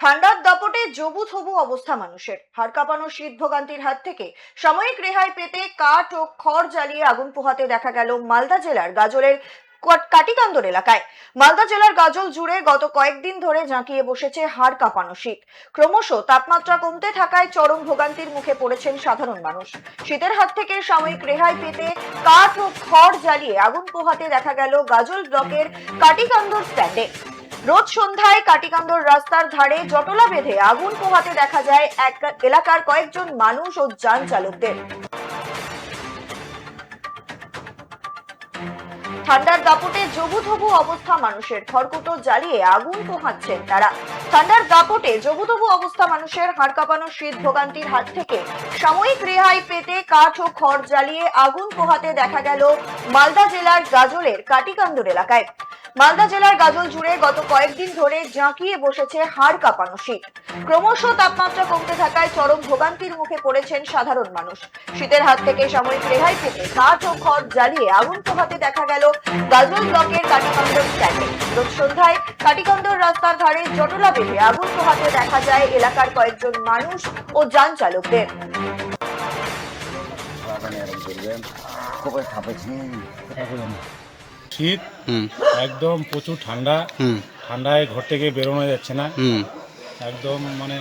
ঠান্ডার দাপটে জবু থবু অবস্থা মানুষের। হাড় কাঁপানো শীত ভোগান্তির হাত থেকে সাময়িক রেহাই পেতে কাঠ ও খড় জ্বালিয়ে আগুন পোহাতে দেখা গেল মালদা জেলার গাজলের কাটিকান্দর এলাকায়। মালদা জেলার গাজল জুড়ে গত কয়েকদিন ধরে জাঁকিয়ে বসেছে হাড় কাঁপানো শীত। ক্রমশ তাপমাত্রা কমতে থাকায় চরম ভোগান্তির মুখে পড়েছেন সাধারণ মানুষ। শীতের হাত থেকে সাময়িক রেহাই পেতে কাঠ ও খড় জ্বালিয়ে আগুন পোহাতে দেখা গেল গাজল ব্লকের কাটিকান্দর স্ট্যান্ডে। রোজ সন্ধ্যায় কাটিকান্দর রাস্তার ধারে জটলা বেঁধে আগুন পোহাতে দেখা যায় এক এলাকার কয়েকজন মানুষ ও যান চালকদের। ঠান্ডার দাপটে জবুথবু অবস্থা মানুষের। খড়কুটো জ্বালিয়ে আগুন পোহাচ্ছেন তারা। ঠান্ডার দাপটে জবুথবু অবস্থা মানুষের হাড় কাঁপানো শীত ভোগান্তির হাত থেকে। সাময়িক রেহাই পেতে কাঠ ও খড় জ্বালিয়ে আগুন পোহাতে দেখা গেল মালদা জেলার গাজলের কাটিকান্দর এলাকায়। মালদা জেলার গাজল জুড়ে গত কয়েকদিন ধরে জাঁকিয়ে বসেছে হাড় কাঁপানো শীত। ক্রমশ তাপমাত্রা কমতে থাকায় চরম ভোগান্তির মুখে পড়েছেন সাধারণ মানুষ। শীতের হাত থেকে সাময়িক রেহাই পেতে কাঠ ও খড় জ্বালিয়ে আগুন পোহাতে দেখা গেল গাজল ব্লকের কাটিকন্দর স্ট্যান্ডে। রোজ সন্ধ্যায় কাটিকন্দর রাস্তার ধারে জটলা বেঁধে আগুন পোহাতে দেখা যায় এলাকার কয়েকজন মানুষ ও যান চালকদের। করবেন? শীত একদম প্রচুর ঠান্ডা। ঠান্ডায় ঘর থেকে বেরোনো যাচ্ছে না। একদম মানে